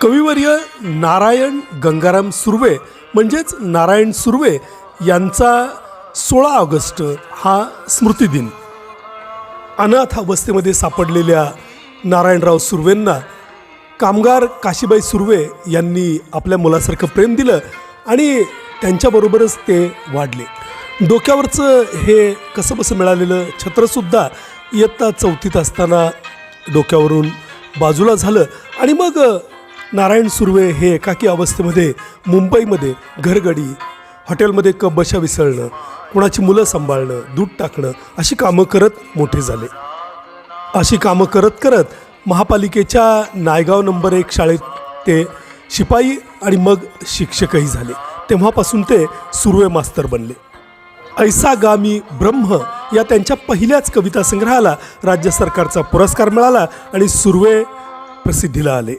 कविवर्य नारायण गंगाराम सुर्वे म्हणजेच नारायण सुर्वे यांचा सोळा ऑगस्ट हा स्मृतिदिन. अनाथ अवस्थेमध्ये सापडलेल्या नारायणराव सुर्वेंना कामगार काशीबाई सुर्वे यांनी आपल्या मुलासारखं प्रेम दिलं आणि त्यांच्याबरोबरच ते वाढले. डोक्यावरचं हे कसं बसं मिळालेलं छत्रसुद्धा इयत्ता चौथीत असताना डोक्यावरून बाजूला झालं आणि मग नारायण सुर्वे हे एकाकी अवस्थेमध्ये मुंबईमध्ये घरगडी हॉटेलमध्ये कप बशा विसळणं कुणाची मुलं सांभाळणं दूध टाकणं अशी कामं करत मोठे झाले. अशी कामं करत करत महापालिकेच्या नायगाव नंबर एक शाळेत ते शिपाई आणि मग शिक्षकही झाले. तेव्हापासून ते सुर्वे मास्तर बनले. ऐसा गामी ब्रह्म या त्यांच्या पहिल्याच कविता संग्रहाला राज्य सरकारचा पुरस्कार मिळाला आणि सुर्वे प्रसिद्धीला आले.